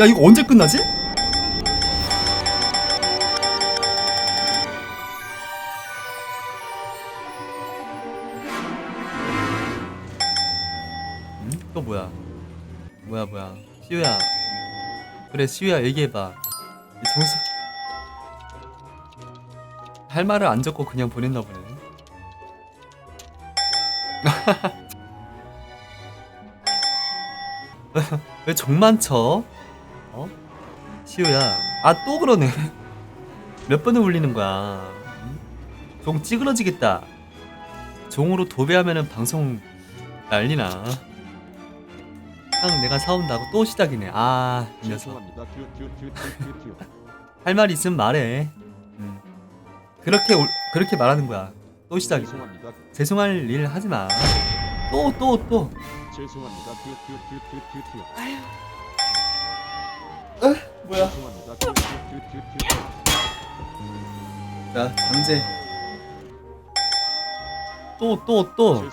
야 이거 언제 끝나지? 음? 또 뭐야? 뭐야 뭐야? 시우야. 그래 시우야 얘기해봐. 이 정수 할 말을 안 적고 그냥 보냈나 보네. 왜 정만 쳐? 어? 시우야. 아 또 그러네. 몇 번을 울리는 거야. 응? 종 찌그러지겠다. 종으로 도배하면은 방송 난리나. 형 내가 사온다고 또 시작이네. 아, 이 녀석. 죄송합니다. 듀, 듀, 듀, 듀, 듀, 듀. 할말 있으면 말해. 음. 그렇게 올- 그렇게 말하는 거야. 또 시작이야. 죄송합니다. 죄송할 일 하지 마. 또 또 또. 죄송합니다. 죄송합니 듀, 듀. 자, 강제. 또 또 또.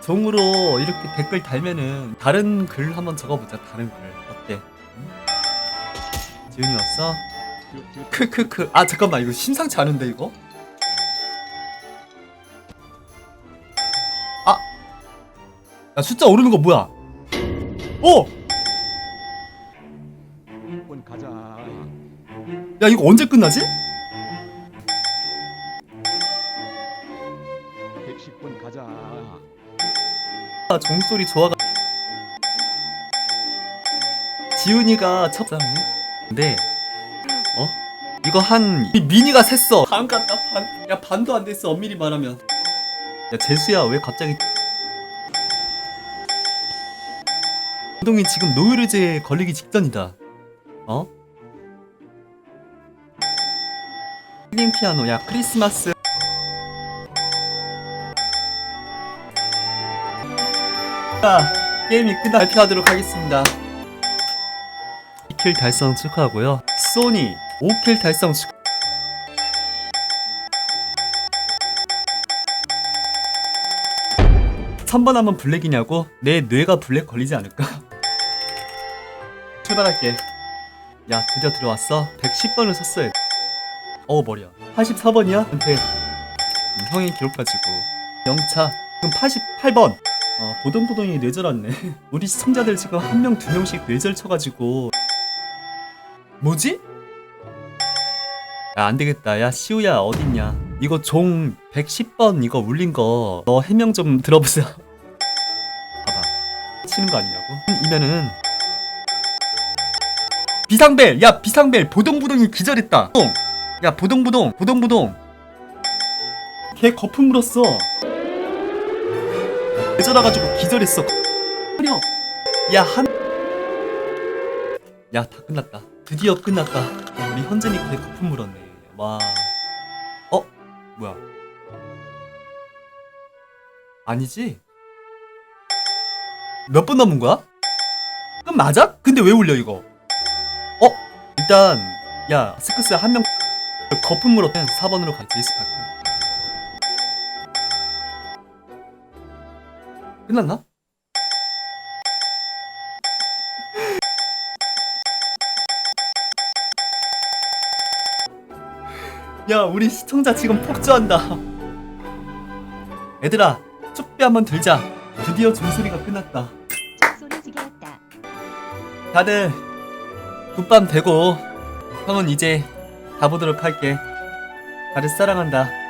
종으로 이렇게 댓글 달면은 다른 글 한번 적어보자. 다른 글 어때? 응? 지훈이 왔어? 크크크. 아 잠깐만 이거 심상치 않은데 이거? 아, 야 숫자 오르는 거 뭐야? 오, 야 이거 언제 끝나지? 110번 가자. 아, 종소리 좋아가. 지훈이가 첫 장이? 근데 어? 이거 한 이 미니가 샜어. 반 같다 반. 야 반도 안 됐어 엄밀히 말하면. 야 재수야 왜 갑자기? 운동이 지금 노이로제에 걸리기 직전이다. 어? 힐링 피아노 야 크리스마스 자, 게임이 끝나 발표하도록 하겠습니다. 2킬 달성 축하하고요. 소니 5킬 달성 축하. 한번 하면 블랙이냐고? 내 뇌가 블랙 걸리지 않을까? 출발할게. 야, 드디어 들어왔어. 110번을 썼어야 돼. 어, 머리야. 84번이야? 근데 음, 형이 기록 가지고 영차 지금 88번 어, 보동보동이 뇌절 왔네. 우리 시청자들 지금 한 명, 두 명씩 뇌절 쳐가지고. 뭐지? 야, 안 되겠다. 야, 시우야, 어딨냐? 이거 종 110번 이거 울린 거, 너 해명 좀 들어보자. 봐봐. 치는 거 아니냐고? 이면은. 비상벨! 야, 비상벨! 보동보동이 기절했다! 어. 야, 보동보동! 보동보동! 걔 거품 물었어! 내절아가지고 기절했어. 그려. 야 한. 야다 끝났다. 드디어 끝났다. 우리 현진이 개 거품 물었네. 와. 어? 뭐야? 아니지? 몇번 남은 거야? 그럼 맞아? 근데 왜 울려 이거? 어? 일단 야 스크스 한명 거품 물었던 4번으로 가지 스파크. 끝났나? 야 우리 시청자 지금 폭주한다 얘들아 쪽배 한번 들자 드디어 종소리가 끝났다. 다들 굿밤 되고 형은 이제 가보도록 할게. 다들 사랑한다